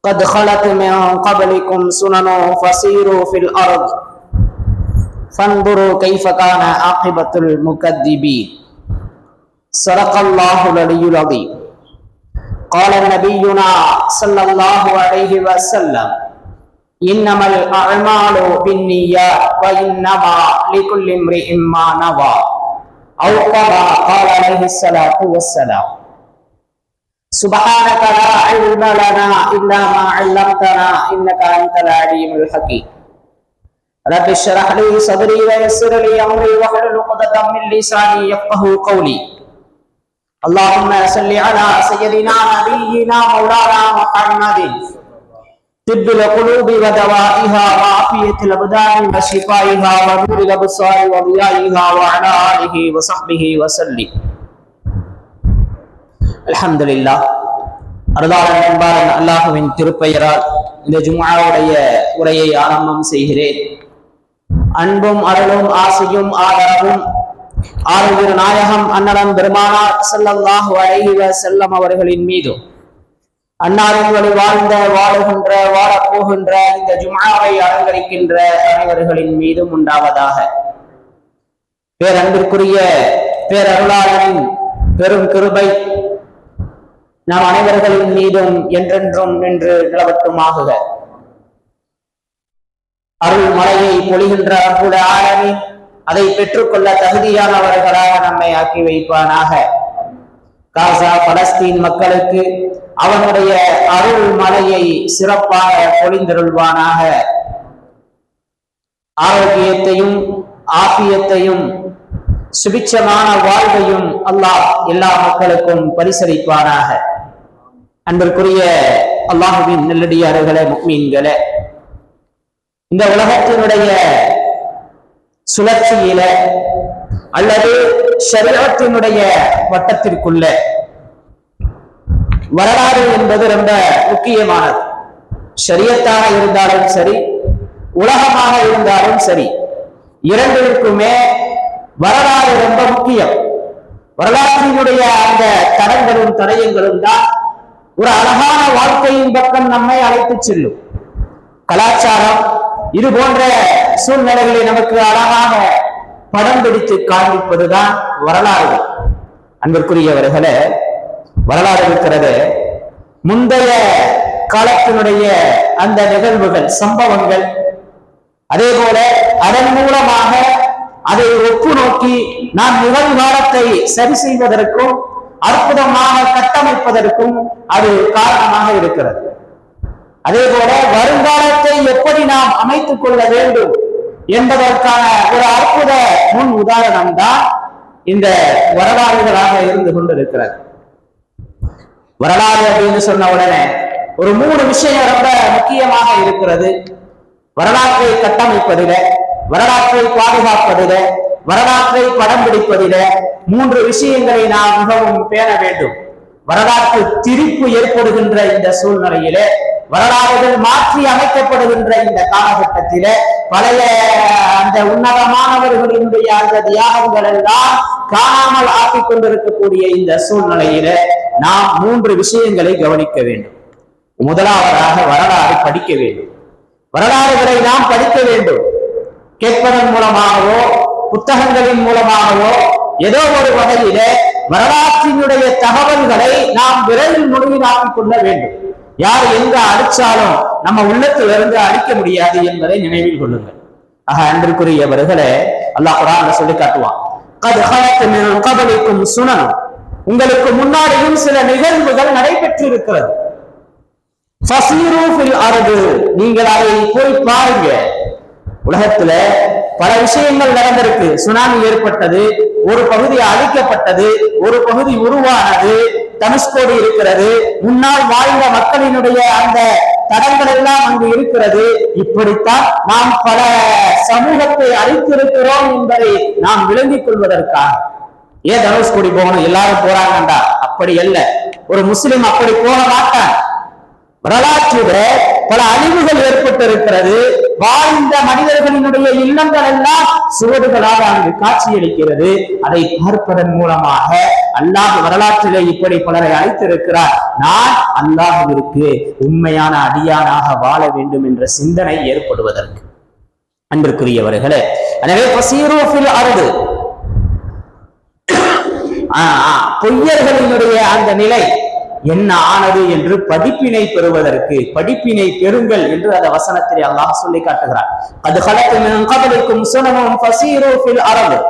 قد خلت من قبلكم سنن فسيروا في الأرض. فانظروا كيف كان عاقبة المكذبين. صدق الله العلي العظيم. قال نبينا صلى الله عليه وسلم إنما الأعمال بالنيات وإنما لكل امرئ ما نوى. أو قال عليه الصلاة والسلام. سبحانك لا علم لنا إلا ما علمتنا إنك أنت العليم الحكيم. رب اشرح لي صدري ويسر لي أمري واحلل عقدة من لساني يفقه قولي. اللهم صل على سيدنا نبينا مولانا محمد. طب القلوب ودوائها وعافية الأبدان وشفائها ونور الأبصار وضيائها وعلى آله وصحبه وسلم. அலமதுல்லா அருளாளன் என்பாரன் அல்லாஹுவின் திருப்பெயரால் இந்த ஜும்ஆவுடைய உரையை ஆரம்பம் செய்கிறேன். அன்பும் அருளும் ஆசையும் ஆதரவும் ஆரோக்கிய நாயகம் அன்னலம் பெருமானார் செல்லல்லாஹு அழகிவ செல்லம் அவர்களின் மீதும் அன்னாரின் வழி வாழ்ந்த வாழுகின்ற வாழப்போகின்ற இந்த ஜும்ஆவை அலங்கரிக்கின்ற அனைவர்களின் மீதும் உண்டாவதாக. பேரன்பிற்குரிய பேரருளாளனின் பெரும் கிருபை நாம் அனைவர்களின் மீதும் என்றென்றும் நின்று நிலவட்டுமாகுக. அருள் மலையை பொழிகின்ற அற்புத ஆழமி அதை பெற்றுக்கொள்ள தகுதியானவர்களாக நம்மை ஆக்கி வைப்பானாக. காசா பலஸ்தீன் மக்களுக்கு அவனுடைய அருள் மலையை சிறப்பாக பொழிந்தருள்வானாக. ஆரோக்கியத்தையும் ஆபியத்தையும் சுபிச்சமான வாழ்வையும் அல்லாஹ் எல்லா மக்களுக்கும் பரிசளிப்பானாக. அன்பிற்குரிய அல்லாஹுவின் நெல்லடியார்களே மீன்களே இந்த உலகத்தினுடைய சுழற்சியில அல்லது சரீரத்தினுடைய வட்டத்திற்குள்ள வரலாறு என்பது ரொம்ப முக்கியமானது. சரியத்தாக இருந்தாலும் சரி உலகமாக இருந்தாலும் சரி இரண்டிற்குமே வரலாறு ரொம்ப முக்கியம். வரலாற்றினுடைய அந்த தடங்களும் தடயங்களும் தான் ஒரு அழகான வாழ்க்கையின் பக்கம் நம்மை அழைத்து செல்லும். கலாச்சாரம் இது போன்ற சூழ்நிலைகளை நமக்கு அழகாக படம் பிடித்து காண்பிப்பதுதான் வரலாறு. அன்பிற்குரியவர்களே வரலாறு இருக்கிறது. முந்தைய காலத்தினுடைய அந்த நிகழ்வுகள் சம்பவங்கள் அதே போல அதன் மூலமாக அதை ஒப்பு நோக்கி நாம் நிகழ்காலத்தை சரி செய்வதற்கும் அற்புதமாக கட்டமைப்பதற்கும் அது காரணமாக இருக்கிறது. அதே போல வருங்காலத்தை எப்படி நாம் அமைத்துக் கொள்ள வேண்டும் என்பதற்கான ஒரு அற்புத முன் உதாரணம் தான் இந்த வரலாறுகளாக இருந்து கொண்டிருக்கிறது. வரலாறு அப்படின்னு சொன்ன உடனே ஒரு மூணு விஷயம் ரொம்ப முக்கியமாக இருக்கிறது. வரலாற்றை கட்டமைப்பதில வரலாற்றை பாதுகாப்பதில வரலாற்றை படம் பிடிப்பதில மூன்று விஷயங்களை நாம் மிகவும் பேண வேண்டும். வரலாற்று திரிப்பு ஏற்படுகின்ற இந்த சூழ்நிலையிலே வரலாறுகள் மாற்றி அமைக்கப்படுகின்ற இந்த காலகட்டத்தில பழைய அந்த உன்னதமானவர்களினுடைய அந்த தியாகங்கள் எல்லாம் காணாமல் ஆக்கிக் கொண்டிருக்கக்கூடிய இந்த சூழ்நிலையில நாம் மூன்று விஷயங்களை கவனிக்க வேண்டும். முதலாவதாக வரலாறு படிக்க வேண்டும். வரலாறுகளை நாம் படிக்க வேண்டும். கேட்பதன் மூலமாகவோ புத்தகங்களின் மூலமாகவோ ஏதோ ஒரு வகையில வரலாற்றினுடைய தகவல்களை நாம் விரைவில் முடிவிலாக்கிக் கொள்ள வேண்டும். யார் எங்க அடிச்சாலும் நம்ம உள்ளத்திலிருந்து அடிக்க முடியாது என்பதை நினைவில் கொள்ளுங்கள். ஆக அன்பிற்குரியவர்களே அல்லாஹ் குரான் சொல்லி காட்டுவான். கபலிக்கும் சுனனும் உங்களுக்கு முன்னாடியும் சில நிகழ்வுகள் நடைபெற்று இருக்கிறது அரபு நீங்கள் அதை போய் பாருங்க. உலகத்துல பல விஷயங்கள் நடந்திருக்கு. சுனாமி ஏற்பட்டது ஒரு பகுதி அழிக்கப்பட்டது ஒரு பகுதி உருவானது தனுஷ்கோடி இருக்கிறது முன்னால் வாழ்ந்த மக்களினுடைய அந்த தடங்கள் எல்லாம் அங்கு இருக்கிறது. இப்படித்தான் நாம் பல சமூகத்தை அழித்திருக்கிறோம் என்பதை நாம் விளங்கிக் கொள்வதற்காக. ஏன் தனுஷ்கோடி போகணும்? எல்லாரும் போறாங்கண்டா. அப்படி அல்ல. ஒரு முஸ்லிம் அப்படி போக மாட்டான். வரலாற்றில பல அழிவுகள் ஏற்பட்டிருக்கிறது. வாழ்ந்த மனிதர்களினுடைய இல்லங்கள் எல்லாம் சுவடுகளாக அங்கு காட்சியளிக்கிறது. அதை பார்ப்பதன் மூலமாக அல்லாஹ் வரலாற்றிலே இப்படி பலரை அழைத்திருக்கிறார். நான் அல்லாஹிற்கு உண்மையான அடியானாக வாழ வேண்டும் என்ற சிந்தனை ஏற்படுவதற்கு. அன்பிற்குரியவர்களே எனவே பசீரோஃபில் அருது. பொய்யர்களினுடைய அந்த நிலை என்ன ஆனது என்று படிப்பினை பெறுவதற்கு படிப்பினை பெறுங்கள் என்று அந்த வசனத்தில் அல்லாஹ் சொல்லி காட்டுகிறார். அது கலக்கும் சுனமும் பசீரோஃபில் அரபு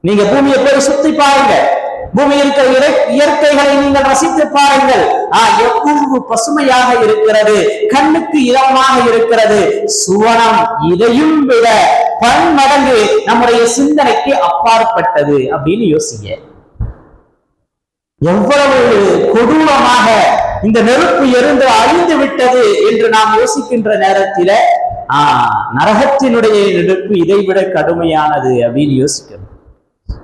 நீங்க பூமியை போய் சுத்தி பாருங்க பூமி இருக்கிற இயற்கைகளை நீங்கள் ரசித்து பாருங்கள். ஆஹ் எவ்வளவு பசுமையாக இருக்கிறது. கண்ணுக்கு இதமாக இருக்கிறது. சுவனம் இதையும் விட பன்மடங்கு நம்முடைய சிந்தனைக்கு அப்பாற்பட்டது அப்படின்னு யோசிங்க. எவ்வளவு கொடூரமாக இந்த நெருப்பு எரிந்து அழிந்து விட்டது என்று நாம் யோசிக்கின்ற நேரத்தில ஆஹ் நரகத்தினுடைய நெருப்பு இதைவிட கடுமையானது அப்படின்னு யோசிக்கணும்.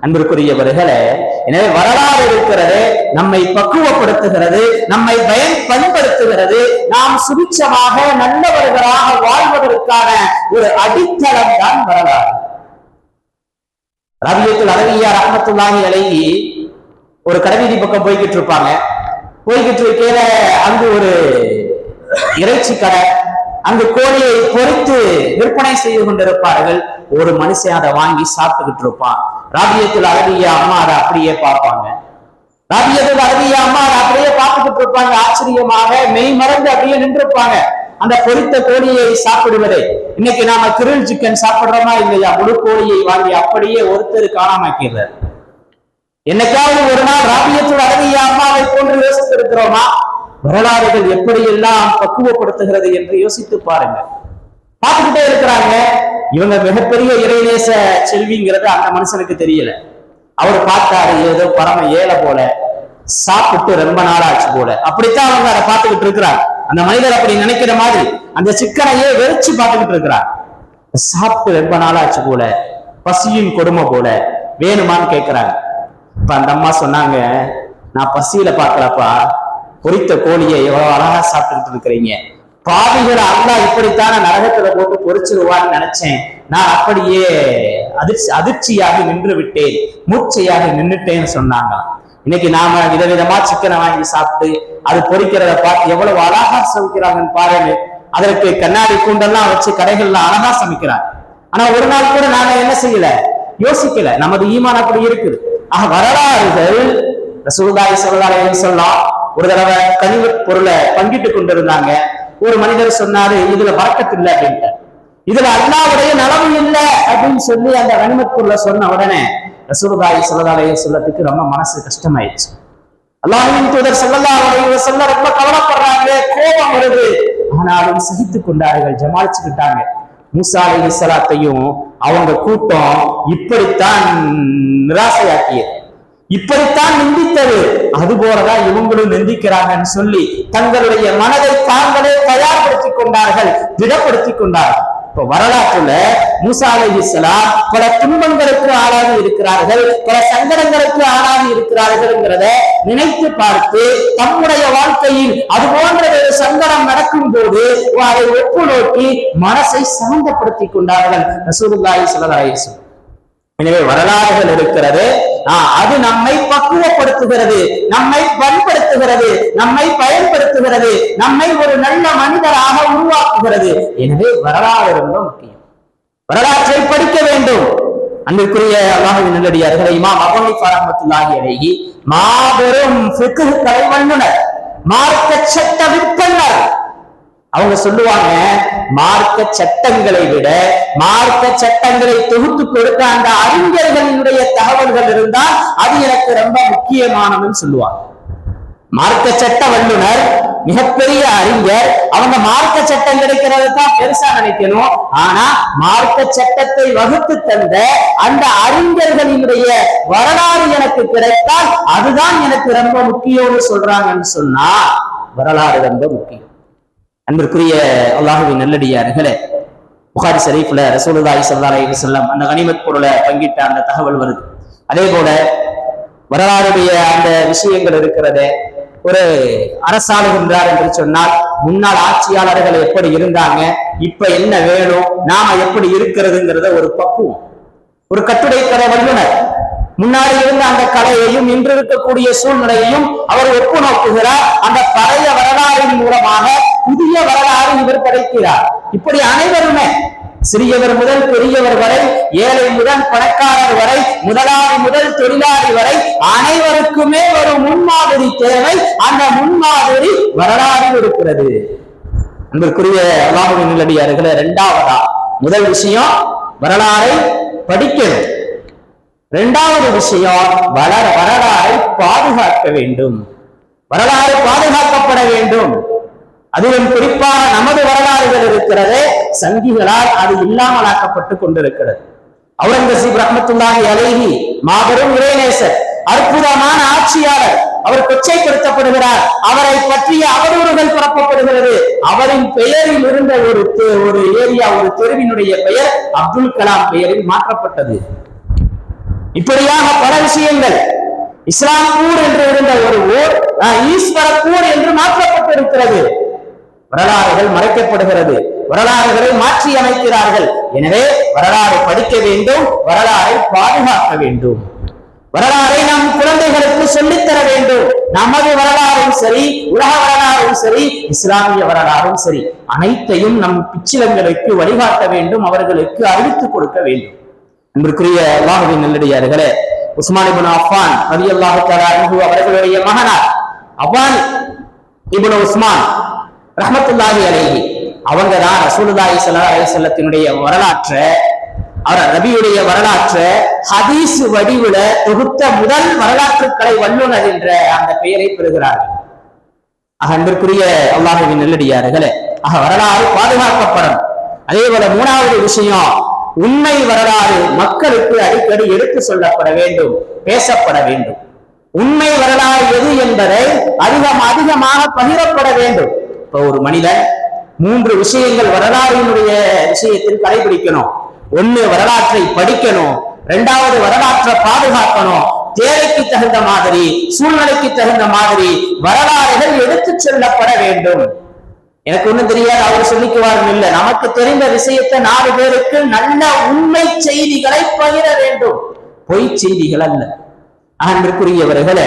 அன்பிற்குரியவர்களே எனவே வரலாறு இருக்கிறது நம்மை பக்குவப்படுத்துகிறது நம்மை பயன் பயன்படுத்துகிறது. நாம் சுபிச்சமாக நல்லவர்களாக வாழ்வதற்கான ஒரு அடித்தளம் தான் வரலாறு. ரவியத்தில் அழகியா ரஹமத்துல்லாஹி அழகி ஒரு கடைவீதி பக்கம் போய்கிட்டு இருப்பாங்க. போய்கிட்டு இருக்கையில அங்கு ஒரு இறைச்சி கடை. அங்கு கோழியை பொறித்து விற்பனை செய்து கொண்டிருப்பார்கள். ஒரு மனுஷன் அதை வாங்கி சாப்பிட்டுக்கிட்டு இருப்பான். ராபியத்தில் அழகிய அம்மா அதை அப்படியே பார்ப்பாங்க. ராபியத்தில் அழகிய அம்மா அதை அப்படியே பார்த்துக்கிட்டு இருப்பாங்க. ஆச்சரியமாக மெய் மறந்து அப்படியே நின்றிருப்பாங்க. அந்த பொரித்த கோழியை சாப்பிடுவதை. இன்னைக்கு நாம கிரில் சிக்கன் சாப்பிடுறோமா இல்லையா? முழு கோழியை வாங்கி அப்படியே ஒருத்தர் காணாமக்கிறார் என்னைக்காவது ஒரு நாள் ராபியத்தோட அழகிய அம்மாவை போன்று யோசித்திருக்கிறோமா? வரலாறுகள் எப்படியெல்லாம் பக்குவப்படுத்துகிறது என்று யோசித்து பாருங்க பார்த்துக்கிட்டே இருக்கிறாங்க. இவங்க மிகப்பெரிய இறைநேச செல்விங்கிறது அந்த மனுஷனுக்கு தெரியல. அவர் பார்த்தாரு ஏதோ பரம ஏழை போல சாப்பிட்டு ரொம்ப நாள் ஆச்சு போல. அப்படித்தான் அவங்க அதை பார்த்துக்கிட்டு இருக்கிறார் அந்த மனிதர் அப்படி நினைக்கிற மாதிரி அந்த சிக்கனையே வெறிச்சு பார்த்துக்கிட்டு இருக்கிறார். சாப்பிட்டு ரொம்ப நாள் ஆச்சு போல பசியின் கொடுமை போல வேணுமான்னு கேட்கிறாங்க. இப்ப அந்த அம்மா சொன்னாங்க நான் பசியில பாக்குறப்பா பொரித்த கோழியை எவ்வளவு அழகா சாப்பிட்டுக்கிட்டு இருக்கிறீங்க. பாவிகள் அல்லா இப்படித்தான நரகத்துல போட்டு பொறிச்சிருவான்னு நினைச்சேன். நான் அப்படியே அதிர்ச்சி அதிர்ச்சியாக நின்று விட்டேன் மூச்சையாக நின்னுட்டேன்னு சொன்னாங்க இன்னைக்கு நாம விதவிதமா சிக்கனை வாங்கி சாப்பிட்டு அது பொறிக்கிறத பார்த்து எவ்வளவு அழகா சமைக்கிறாங்கன்னு பாருங்க. அதற்கு கண்ணாடி கூண்டெல்லாம் வச்சு கடைகள்ல அழகா சமைக்கிறாங்க. ஆனா ஒரு நாள் கூட நாங்க என்ன செய்யல? யோசிக்கல. நமது ஈமான் அப்படி இருக்குது. வரலாறுகள் ரசூல்தாய் சொல்லலாம் சொல்லலாம் ஒரு தடவை கனிவு பொருளை பங்கிட்டு கொண்டிருந்தாங்க. ஒரு மனிதர் சொன்னாரு இதுல வரக்கத்து இல்லை அப்படின்ட்டு இதுல அல்லாவுடைய நலவு இல்லை அப்படின்னு சொல்லி அந்த கனிமத் பொருளை சொன்ன உடனே ரசூலுல்லாஹி ஸல்லல்லாஹு சொல்லத்துக்கு ரொம்ப மனசு கஷ்டமாயிடுச்சு. அல்லாஹ்வின் தூதர் செல்லல்லா அலைஹி வஸல்லம் ரொம்ப கவலைப்படுறாங்க கோபம் வருது. ஆனாலும் சகித்துக் கொண்டார்கள் ஜமாளிச்சுக்கிட்டாங்க. மூசா அலைஹி அவங்க கூட்டம் இப்படித்தான் நிராசையாக்கியது. இப்படித்தான் நிந்தித்தது. அது போலதான் இவங்களும் நிந்திக்கிறாங்கன்னு சொல்லி தங்களுடைய மனதை தாங்களே தயார்படுத்திக் கொண்டார்கள் திடப்படுத்திக் கொண்டார்கள். இப்ப வரலாற்றுல மூசா அலைஹிஸ்ஸலாம் பல துன்பங்களுக்கு ஆளாகி இருக்கிறார்கள் பல சங்கடங்களுக்கு ஆளாகி இருக்கிறார்கள்ங்கிறத நினைத்து பார்த்து தம்முடைய வாழ்க்கையில் அது போன்ற ஒரு சங்கடம் நடக்கும் போது அதை ஒப்பு நோக்கி மனசை சாந்தப்படுத்திக் கொண்டார்கள் ரசூலுல்லாஹி ஸல்லல்லாஹு எனவே வரலாறுகள் இருக்கிறது. அது நம்மை பக்குவப்படுத்துகிறது நம்மை பண்படுத்துகிறது நம்மை பயன்படுத்துகிறது நம்மை ஒரு நல்ல மனிதராக உருவாக்குகிறது. எனவே வரலாறு ரொம்ப முக்கியம். வரலாற்றை படிக்க வேண்டும். அன்பிற்குரிய அல்லாஹின் நல்லடியார்களை இமாம் அபுனி ரஹ்மத்துல்லாஹி அலைஹி மாபெரும் தலைவன்னுனர் மார்க்க சட்ட விற்பனர் அவங்க சொல்லுவாங்க மார்க்க சட்டங்களை விட மார்க்க சட்டங்களை தொகுத்து கொடுத்த அந்த அறிஞர்களினுடைய தகவல்கள் இருந்தால் அது எனக்கு ரொம்ப முக்கியமானதுன்னு சொல்லுவாங்க. மார்க்க சட்ட வல்லுனர் மிகப்பெரிய அறிஞர் அவங்க மார்க்க சட்டம் கிடைக்கிறது தான் பெருசா நினைக்கணும். ஆனா மார்க்க சட்டத்தை வகுத்து தந்த அந்த அறிஞர்களினுடைய வரலாறு எனக்கு கிடைத்தால் அதுதான் எனக்கு ரொம்ப முக்கியம்னு சொல்றாங்கன்னு சொன்னா வரலாறு ரொம்ப முக்கியம். அன்பிற்குரிய அல்லாஹுவின் நல்லடியார்களே புகாரி ஷரீஃப்ல ரசூலுல்லாஹி ஸல்லல்லாஹு செல்லம் அந்த கனிமத் பொருளை பங்கிட்ட அந்த தகவல் வருது. அதே போல வரலாறுடைய அந்த விஷயங்கள் இருக்கிறது ஒரு அரசாளுகின்றார் என்று சொன்னால் முன்னாள் ஆட்சியாளர்கள் எப்படி இருந்தாங்க இப்ப என்ன வேணும் நாம எப்படி இருக்கிறதுங்கிறத ஒரு பக்குவம் ஒரு கட்டுரை கலை வல்லுனர் முன்னாடி இருந்த அந்த கலையையும் இன்று இருக்கக்கூடிய சூழ்நிலையையும் அவர் ஒப்பு நோக்குகிறார் அந்த பழைய வரலாறின் மூலமாக புதிய வரலாறு இவர் படைக்கிறார். இப்படி அனைவருமே சிறியவர் முதல் பெரியவர் வரை ஏழை முதல் பணக்காரர் வரை முதலாளி முதல் தொழிலாளி வரை அனைவருக்குமே ஒரு முன்மாதிரி தேவை. அந்த முன்மாதிரி வரலாறு இருக்கிறது. அன்பிற்குரிய அல்லாஹுவின் நிலடியார்களே இரண்டாவதா முதல் விஷயம் வரலாறை படிக்கணும். இரண்டாவது விஷயம் வளர வரலாறை பாதுகாக்க வேண்டும். வரலாறு பாதுகாக்கப்பட வேண்டும். அதிலும் குறிப்பாக நமது வரலாறுகள் இருக்கிறதே சங்கிகளால் அது இல்லாமலாக்கப்பட்டு கொண்டிருக்கிறது. அவுரங்கசீப் ரஹமத்துல்லாஹி அலைஹி மாபெரும் இறைநேசர் அற்புதமான ஆட்சியாளர் அவர் கொச்சைப்படுத்தப்படுகிறார். அவரை பற்றிய அவதூறுகள் பரப்பப்படுகிறது. அவரின் பெயரில் இருந்த ஒரு ஒரு ஏரியா ஒரு தெருவினுடைய பெயர் அப்துல் கலாம் பெயரில் மாற்றப்பட்டது. இப்படியாக பல விஷயங்கள். இஸ்லாம்பூர் என்று இருந்த ஒரு ஊர் ஈஸ்வர ஈஸ்வரப்பூர் என்று மாற்றப்பட்டிருக்கிறது. வரலாறுகள் மறைக்கப்படுகிறது. வரலாறுகளை மாற்றி அமைக்கிறார்கள் எனவே வரலாறு படிக்க வேண்டும் வரலாறை பாதுகாக்க வேண்டும். வரலாறை நம் குழந்தைகளுக்கு சொல்லித்தர வேண்டும். நமது வரலாறும் சரி உலக வரலாறும் சரி இஸ்லாமிய வரலாறும் சரி அனைத்தையும் நம் பிச்சிலங்களுக்கு வழிகாட்ட வேண்டும் அவர்களுக்கு அறிவித்துக் கொடுக்க வேண்டும். அன்பிற்குரிய அல்லாஹுவின் நல்லடியார்களே உஸ்மான் இப்னு அஃபான் ரலியல்லாஹு அல்லாஹு அன்ஹு அவர்களுடைய மகனார் அஃபான் இப்னு உஸ்மான் ரஹமத்துல்லாஹி அலைஹி அவங்க தான் ரசூலுல்லாஹி சல்லா அலிசல்லத்தினுடைய வரலாற்றை அவர் நபியுடைய வரலாற்றை ஹதீஸ் வடிவுல தொகுத்த முதல் வரலாற்று கலை வல்லுனர் என்ற அந்த பெயரை பெறுகிறார்கள். ஆக அன்பிற்குரிய அல்லாஹுவின் நல்லடியார்களே ஆக வரலாறு பாதுகாக்கப்படும் அதே போல மூணாவது விஷயம் உண்மை வரலாறு மக்களுக்கு அடிக்கடி எடுத்து சொல்லப்பட வேண்டும் பேசப்பட வேண்டும். உண்மை வரலாறு எது என்பதை அதிகம் அதிகமாக பகிரப்பட வேண்டும். இப்ப ஒரு மனிதன் மூன்று விஷயங்கள் வரலாறினுடைய விஷயத்தில் கடைபிடிக்கணும். ஒண்ணு வரலாற்றை படிக்கணும் இரண்டாவது வரலாற்றை பாதுகாக்கணும். தேவைக்கு தகுந்த மாதிரி சூழ்நிலைக்கு தகுந்த மாதிரி வரலாறுகள் எடுத்துச் செல்லப்பட வேண்டும். எனக்கு ஒண்ணும் தெரியாது அவர் சொல்லிக்குவாரும் இல்ல. நமக்கு தெரிந்த விஷயத்தை நாலு பேருக்கு நல்ல உண்மை செய்திகளை பகிர வேண்டும். பொய் செய்திகள் அல்ல. அன்பிற்குரியவர்களே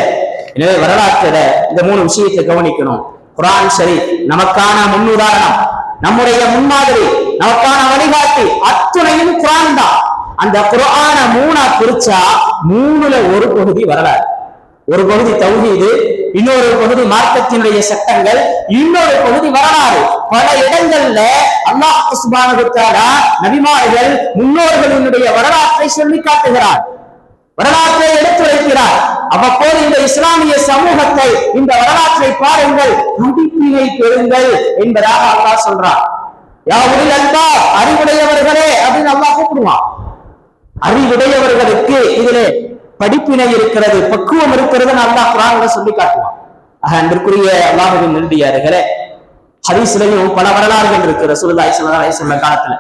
எனவே வரலாற்றுல இந்த மூணு விஷயத்தை கவனிக்கணும். குரான் சரி நமக்கான முன்னுதாரணம் நம்முடைய முன்மாதிரி நமக்கான வழிகாட்டி அத்துணையும் குரான் தான். அந்த குரான மூணா பிரிச்சா மூணுல ஒரு பகுதி வரலாறு. ஒரு பகுதி தௌஹீது இன்னொரு பகுதி மார்க்கத்தினுடைய சட்டங்கள் இன்னொரு பகுதி வரலாறு. பல இடங்கள்ல அல்லாஹ் சுப்ஹானஹு நபிமார்கள் முன்னோர்களினுடைய வரலாற்றை சொல்லி காட்டுகிறார். வரலாற்றை எடுத்துரைக்கிறார் அவ்வப்போது இந்த இஸ்லாமிய சமூகத்தை இந்த வரலாற்றை பாருங்கள் படிப்பினை பெறுங்கள் என்பதாக அல்லாஹ் சொல்றார் யாவரில் அன்பா அறிவுடையவர்களே அப்படின்னு அல்லாஹ் கூப்பிடுவான். அறிவுடையவர்களுக்கு இதிலே படிப்பினை இருக்கிறது பக்குவம் இருக்கிறது அல்லாஹ் குரான்ல சொல்லி காட்டுவான். ஆக அன்பிற்குரிய அல்லாஹுவின் நிறுதியார்களே ஹரிசிலையும் பல வரலாறுகள் இருக்கு. ரசூலுல்லாஹி ஸல்லல்லாஹு அலைஹி காலத்துல.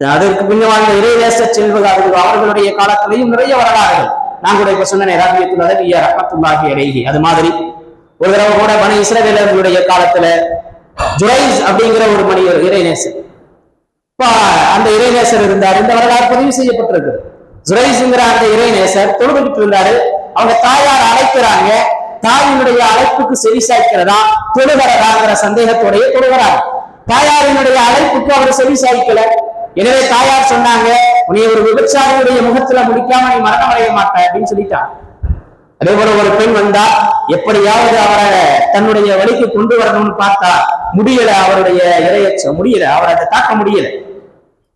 அதற்கு பின்ன வாழ்ந்த இறைநேச செல்வகாரர்கள் அவர்களுடைய காலத்திலையும் நிறைய வரலாறுகள். நான் கூட இப்ப சொன்னேன் ராபியத்துல அழகிய ரஹமத்துல்லாஹி அது மாதிரி ஒரு தடவை கூட பனி இஸ்ரவேலர்களுடைய காலத்துல ஜுரைஸ் அப்படிங்கிற ஒரு மணி இறைநேசர் இப்ப அந்த இறைநேசர் இருந்தார். இந்த வரலாறு பதிவு செய்யப்பட்டிருக்கிறது. ஜுரைஸ்ங்கிற அந்த இறைநேசர் தொழுதுகிட்டு இருந்தாரு அவங்க தாயார் அழைக்கிறாங்க. தாயினுடைய அழைப்புக்கு செவி சாய்க்கிறதா? தொழுகிறதாங்கிற சந்தேகத்தோடைய தொழுகிறார். தாயாரினுடைய அழைப்புக்கு அவர் செவி சாய்க்கல. எனவே தாயார் சொன்னாங்க உன்னை ஒரு விபச்சாரியுடைய முகத்துல முடிக்காம நீ மரணம் அடைய மாட்ட அப்படின்னு சொல்லிட்டான். அதே போல ஒரு பெண் வந்தா எப்படியாவது அவரை தன்னுடைய வழிக்கு கொண்டு வரணும்னு பார்த்தா முடியல அவருடைய இரையச்சம் முடியல. அவரை அதை தாக்க முடியல.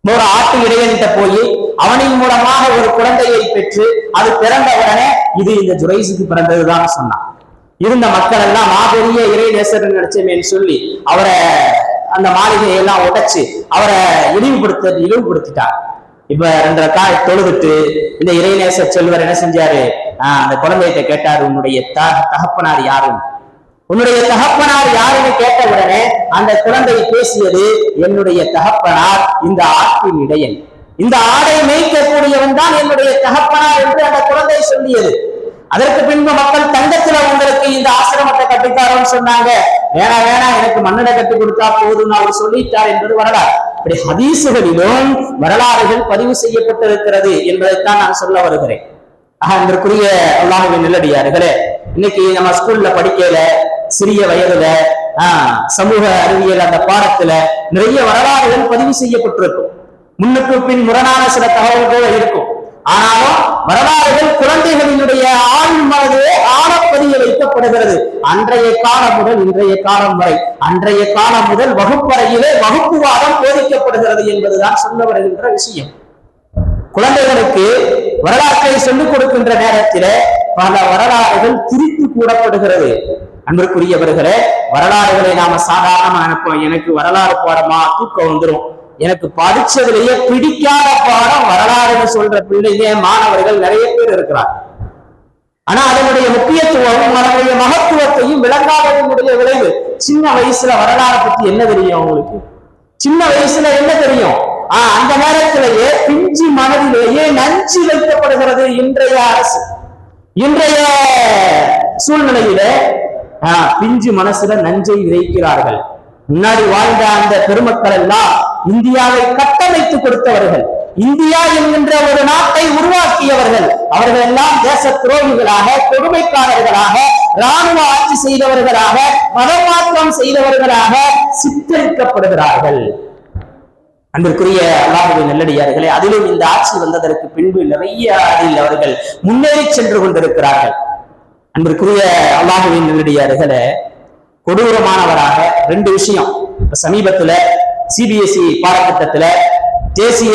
ஒரு ஆட்டு இடையன்கிட்ட போய் அவனின் மூலமாக ஒரு குழந்தையை பெற்று அது பிறந்த உடனே இது இந்த ஜுரைஸுக்கு பிறந்ததுதான் சொன்னான். இருந்த மக்கள் எல்லாம் மாபெரிய இறை நேசர் நினைச்சமேன்னு சொல்லி அவரை அந்த மாளிகையை எல்லாம் உடைச்சு அவரை இழிவுபடுத்த இழிவுபடுத்திட்டார் இப்ப ரெண்டரை காய் தொழுதுட்டு இந்த இறைநேச செல்வர் என்ன செஞ்சாரு? ஆஹ் அந்த குழந்தைகிட்ட கேட்டாரு உன்னுடைய த தகப்பனார் யாரும் உன்னுடைய தகப்பனார் யாருன்னு கேட்ட உடனே அந்த குழந்தை பேசியது என்னுடைய தகப்பனார் இந்த ஆற்றின் இடையன். இந்த ஆடை மேய்க்கக்கூடியவன் தான் என்னுடைய தகப்பனார் என்று அந்த குழந்தை சொல்லியது. அதற்கு பின்பு மக்கள் தங்கத்துல உங்களுக்கு இந்த ஆசிரமத்தை கட்டித்தாரோன்னு சொன்னாங்க. வேணா வேணா எனக்கு மன்னனை கட்டி கொடுத்தா போதும் அவர் சொல்லிட்டார் என்பது வரலாறு. இப்படி ஹதீசுகளிலும் வரலாறுகள் பதிவு செய்யப்பட்டிருக்கிறது என்பதைத்தான் நான் சொல்ல வருகிறேன். ஆக அன்றைக்குரிய அல்லாஹுவின் நிலடியார்களே இன்னைக்கு நம்ம ஸ்கூல்ல படிக்கல சிறிய வயதுல ஆஹ் சமூக அறிவியல் அந்த பாடத்துல நிறைய வரலாறுகள் பதிவு செய்யப்பட்டிருக்கும். முன்னுக்கு பின் முரணான சில தகவல்கள் இருக்கும். ஆனாலும் வரலாறுகள் குழந்தைகளினுடைய ஆள் மனதிலே ஆழப்பதிய வைக்கப்படுகிறது. அன்றைய காலம் முதல் இன்றைய காலம் வரை அன்றைய காலம் முதல் வகுப்பறையிலே வகுப்புவாதம் போதிக்கப்படுகிறது என்பதுதான் சொல்ல வருகின்ற விஷயம். குழந்தைகளுக்கு வரலாற்றை சொல்லிக் கொடுக்கின்ற நேரத்தில் பல வரலாறுகள் திரித்து கூடப்படுகிறது அன்பிற்குரியவர்களே வரலாறுகளை நாம சாதாரணமா நினைப்போம் எனக்கு வரலாறு பாடமா தூக்கம் வந்துரும். எனக்கு படிச்சதுலயே பிடிக்காத பாடம் வரலாறுன்னு சொல்ற பிள்ளைங்க மாணவர்கள் நிறைய பேர் இருக்கிறார் ஆனா அதனுடைய முக்கியத்துவம் அதனுடைய மகத்துவத்தையும் விளங்காததனுடைய விளைவு. சின்ன வயசுல வரலாறை பத்தி என்ன தெரியும் அவங்களுக்கு சின்ன வயசுல என்ன தெரியும்? ஆஹ் அந்த நேரத்திலேயே பிஞ்சு மனதிலேயே நஞ்சு வைக்கப்படுகிறது இன்றைய அரசு. இன்றைய சூழ்நிலையில பிஞ்சு மனசுல நஞ்சை விதைக்கிறார்கள். முன்னாடி வாழ்ந்த அந்த பெருமக்கள் எல்லாம் இந்தியாவை கட்டமைத்து கொடுத்தவர்கள். இந்தியா என்கின்ற ஒரு நாட்டை உருவாக்கியவர்கள். அவர்கள் எல்லாம் தேச துரோகிகளாக கொடுமைக்காரர்களாக ராணுவ ஆட்சி செய்தவர்களாக மதமாற்றம் செய்தவர்களாக சித்தரிக்கப்படுகிறார்கள். அன்பிற்குரிய அல்லாஹுடைய நல்லடியார்களே அதிலும் இந்த ஆட்சி வந்ததற்கு பின்பு நிறைய அதில் அவர்கள் முன்னேறி சென்று கொண்டிருக்கிறார்கள். அன்பிற்குரிய அல்லாஹுவின் நல்லடியார்களே கொடூரமானவராக ரெண்டு விஷயம். இப்ப சமீபத்துல சிபிஎஸ்இ பாடத்திட்டத்துல தேசிய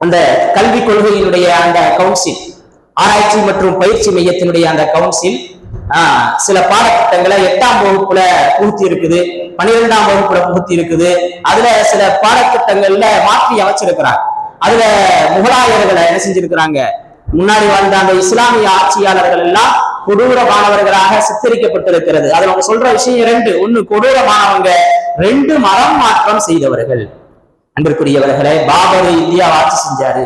அந்த கல்விக் கொள்கையினுடைய அந்த கவுன்சில் ஆராய்ச்சி மற்றும் பயிற்சி மையத்தினுடைய அந்த கவுன்சில் சில பாடத்திட்டங்களை எட்டாம் வகுப்புல புகுத்தி இருக்குது பன்னிரெண்டாம் வகுப்புல புகுத்தி இருக்குது அதுல சில பாடத்திட்டங்கள்ல மாற்றி அமைச்சிருக்கிறாங்க. அதுல முகலாயர்களை என்ன செஞ்சிருக்கிறாங்க? முன்னாடி வாழ்ந்த அந்த இஸ்லாமிய ஆட்சியாளர்கள் எல்லாம் கொடூரமானவர்களாக சித்தரிக்கப்பட்டிருக்கிறது. அதுல அவங்க சொல்ற விஷயம் ரெண்டு ஒண்ணு கொடூரமானவங்க ரெண்டு மரம் மாற்றம் செய்தவர்கள். அன்பிற்குரியவர்களே பாபர் இந்தியாவை ஆட்சி செஞ்சாரு.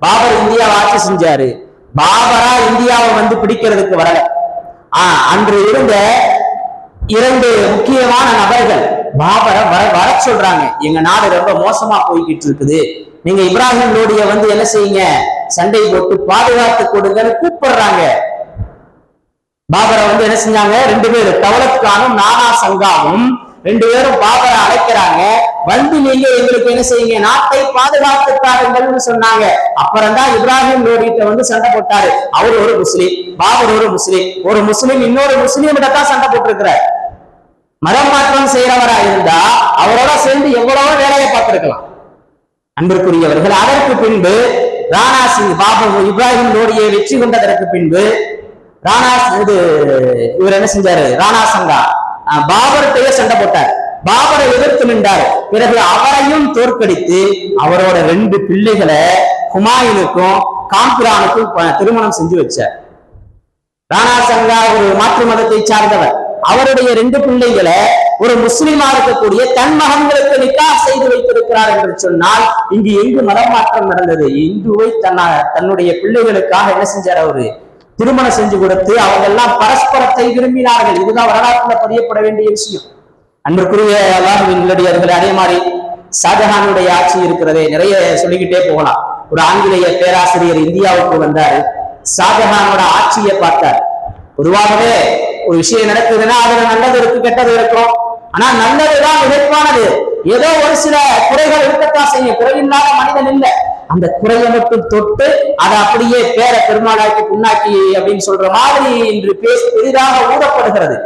பாபர் இந்தியாவை ஆட்சி செஞ்சாரு. பாபரா இந்தியாவை வந்து பிடிக்கிறதுக்கு வரல. ஆஹ் அன்று இருந்த இரண்டு முக்கியமான நபர்கள் பாபரை வர வர சொல்றாங்க. எங்க நாடு ரொம்ப மோசமா போய்கிட்டு இருக்குது. நீங்க இப்ராஹிம் லோடிய வந்து என்ன செய்யுங்க? சண்டை போட்டு பாதுகாத்து கொடுங்கன்னு கூப்பிடுறாங்க. பாபரை வந்து என்ன செஞ்சாங்க? ரெண்டு பேரும் தவலத் நானா சங்காவும் ரெண்டு பேரும் பாபரை அழைக்கிறாங்க. வந்து நீங்க எங்களுக்கு என்ன செய்யுங்க? நாட்டை பாதுகாத்து தாருங்கள்னு சொன்னாங்க. அப்புறம் தான் இப்ராஹிம் லோடிட்ட வந்து சண்டை போட்டாரு. அவர் ஒரு முஸ்லீம் பாபர் ஒரு முஸ்லீம். ஒரு முஸ்லீம் இன்னொரு முஸ்லீம் தான் சண்டை போட்டிருக்கிறார். மதம் மாற்றம் செய்யறவரா இருந்தா அவரோட சேர்ந்து எவ்வளவோ வேலையை பார்த்திருக்கலாம். அன்பிற்குரியவர்கள் அதற்கு பின்பு ராணா சிங் பாபு இப்ராஹிம் லோடியை வெற்றி கொண்டதற்கு பின்பு ராணா இது இவர் என்ன செஞ்சாரு? ராணா சங்கா அஹ், பாபர்கிட்டயே சண்டை போட்டார். பாபரை எதிர்த்து நின்றார். பிறகு அவரையும் தோற்கடித்து அவரோட ரெண்டு பிள்ளைகளை ஹுமாயூனுக்கும் காம்பிரானுக்கும் திருமணம் செஞ்சு வச்சார். ராணா சங்கா ஒரு மாற்று மதத்தை சார்ந்தவர். அவருடைய ரெண்டு பிள்ளைகளை ஒரு முஸ்லிமா இருக்கக்கூடிய தன் மகன்களுக்கு நிக்கா செய்து வைத்திருக்கிறார் என்று சொன்னால் இங்கு எங்கு மதமாற்றம் மாற்றம் நடந்தது? இந்துவை தன்னை தன்னுடைய பிள்ளைகளுக்காக என்ன செஞ்சார் அவரு? திருமணம் செஞ்சு கொடுத்து அவங்க எல்லாம் பரஸ்பரத்தை விரும்பினார்கள். இதுதான் வரலாற்றுல பதியப்பட வேண்டிய விஷயம். அன்றுக்குரிய அல்லாஹுவின் அதே மாதிரி ஷாஜஹானுடைய ஆட்சி இருக்கிறதே. நிறைய சொல்லிக்கிட்டே போகலாம். ஒரு ஆங்கிலேய பேராசிரியர் இந்தியாவுக்கு வந்தாரு. ஷாஜஹானோட ஆட்சியை பார்த்தார். பொதுவாகவே ஒரு விஷயம் நடக்குதுன்னா அதுல நல்லது இருக்கு கெட்டது இருக்கும். ஆனா நல்லதுதான் மிகப்பானது. ஏதோ ஒரு சில குறைகள் இருக்கத்தான் செய்யும். குறையில்லாத மனிதன் இல்ல. அந்த குறையை மட்டும் தொட்டு அதை அப்படியே பேர பெருமாளாக்கி புண்ணாக்கி அப்படின்னு சொல்ற மாதிரி இன்று பேசி பெரிதாக ஊடப்படுகிறது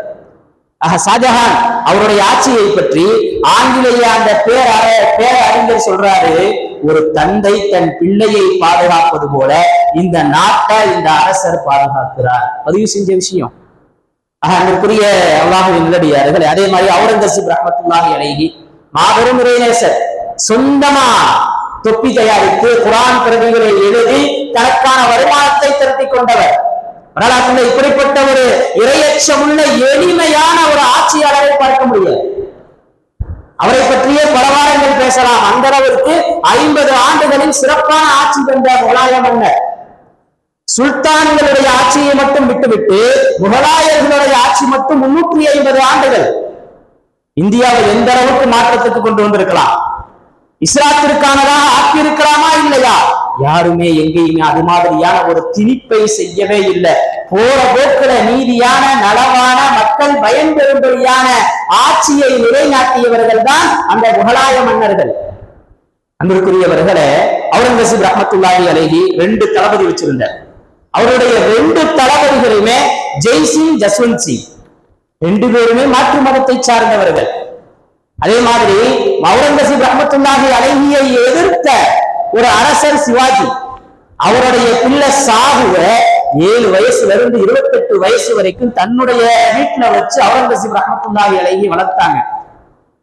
ஆக ஷாஜஹான் அவருடைய ஆட்சியை பற்றி ஆங்கிலேய அந்த பேர பேர அறிஞர் சொல்றாரு ஒரு தந்தை தன் பிள்ளையை பாதுகாப்பது போல இந்த நாட்டை இந்த அரசர் பாதுகாக்கிறார். பதிவு செஞ்ச விஷயம். அதற்குரிய அல்லாஹுவின் நல்லடியார்கள் அதே மாதிரி அவுரங்கசீப் ரஹமத்துல்லாஹி அழகி மாபெரும் இறைநேசர் சொந்தமா தொப்பி தயாரித்து குரான் பிரதிகளை எழுதி தனக்கான வருமானத்தை திரட்டி கொண்டவர். வரலாற்றில் இப்படிப்பட்ட ஒரு இரையச்சமுள்ள எளிமையான ஒரு ஆட்சியாளரை பார்க்க முடியாது அவரை பற்றியே பல வாரங்கள் பேசலாம். அந்த அளவிற்கு ஐம்பது ஆண்டுகளில் சிறப்பான ஆட்சி தந்த முகலாய மன்னர் சுல்தான்களுடைய ஆட்சியை மட்டும் விட்டுவிட்டு முகலாயர்களுடைய ஆட்சி மட்டும் முன்னூற்றி ஐம்பது ஆண்டுகள் இந்தியாவை எந்த அளவுக்கு மாற்றத்துக்கு கொண்டு வந்திருக்கலாம்? இஸ்லாத்திற்கானதாக ஆக்கி இல்லையா? யாருமே எங்கேயுமே அது மாதிரியான ஒரு திணிப்பை செய்யவே இல்லை. போற போக்குல நீதியான நலமான மக்கள் பயன்பெறும்படியான ஆட்சியை நிலைநாட்டியவர்கள் தான் அந்த முகலாய மன்னர்கள். அன்பிற்குரியவர்களே அவுரங்கசீப் ரஹமத்துல்லாஹி அலைஹி ரெண்டு தளபதி வச்சிருந்தார். அவருடைய ரெண்டு தளபதிகளுமே ஜெய்சிங் ஜஸ்வந்த் சிங். ரெண்டு பேருமே மாற்று மதத்தை சார்ந்தவர்கள். அதே மாதிரி அவுரங்கசீப் ரஹமத்துல்லாஹி அழகியை எதிர்த்த ஒரு அரசர் சிவாஜி. அவருடைய பிள்ளை சாகுவ ஏழு வயசுல இருந்து இருபத்தெட்டு வயசு வரைக்கும் தன்னுடைய வீட்டுல வச்சு அவுரங்கசீப் ரஹமத்துல்லாஹி அழகி வளர்த்தாங்க.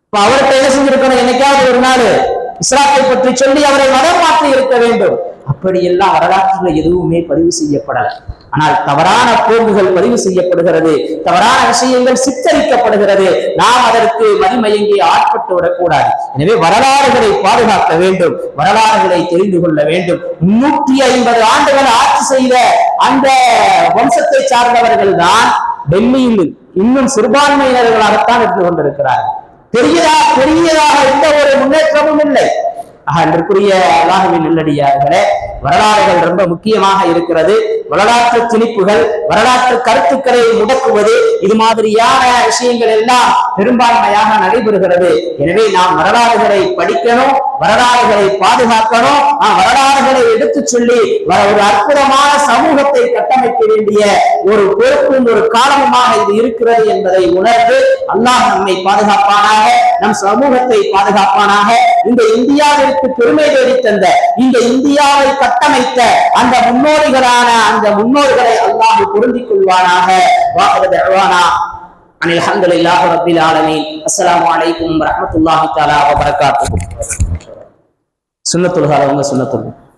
இப்ப அவர்கிட்ட என்ன செஞ்சிருக்கணும் என்னைக்காவது ஒரு நாள் இஸ்லாத்தை பற்றி சொல்லி அவரை மதம் மாற்றி இருக்க வேண்டும். அப்படியெல்லாம் வரலாற்றுல எதுவுமே பதிவு செய்யப்படலை. ஆனால் தவறான போக்குகள் பதிவு செய்யப்படுகிறது தவறான விஷயங்கள் சித்தரிக்கப்படுகிறது. நாம் அதற்கு மதிமயங்கி ஆட்பட்டு விடக்கூடாது. எனவே வரலாறுகளை பாதுகாக்க வேண்டும் வரலாறுகளை தெரிந்து கொள்ள வேண்டும். முன்னூற்றி ஐம்பது ஆண்டுகள் ஆட்சி செய்த அந்த வம்சத்தை சார்ந்தவர்கள் தான் டெல்லியில் இன்னும் சிறுபான்மையினர்களாகத்தான் இருந்து கொண்டிருக்கிறார்கள். பெரியதா பெரியதாக எந்த ஒரு முன்னேற்றமும் இல்லை. ஆக அன்றிற்குரிய அல்லாஹுவின் நல்லடியார்களே வரலாறுகள் ரொம்ப முக்கியமாக இருக்கிறது. வரலாற்று திணிப்புகள் வரலாற்று கருத்துக்களை முடக்குவது இது மாதிரியான விஷயங்கள் எல்லாம் பெரும்பான்மையாக நடைபெறுகிறது. எனவே நாம் வரலாறுகளை படிக்கணும் வரலாறுகளை பாதுகாக்கணும். வரலாறுகளை எடுத்து சொல்லி ஒரு அற்புதமான சமூகத்தை கட்டமைக்க வேண்டிய ஒரு பொறுப்பும் ஒரு காரணமாக இது இருக்கிறது என்பதை உணர்ந்து அல்லாஹ் நம்மை பாதுகாப்பானாக நம் சமூகத்தை பாதுகாப்பானாக இந்த இந்தியாவிற்கு பெருமை தேடி தந்த இந்த இந்தியாவை கட்டமைத்த அந்த முன்னோடிகளான அந்த முன்னோர்களை அல்லாஹ் பொருந்திக் கொள்வானாக. வாஹது தஅவானா. அனில் அல்ஹம்துலில்லாஹி ரபில் ஆலமீன். அஸ்லாம் அலைக்கும் வரஹ்மத்துல்லாஹி தாலா வ சுண்ணத்துல்கால அவங்க ஹால உங்க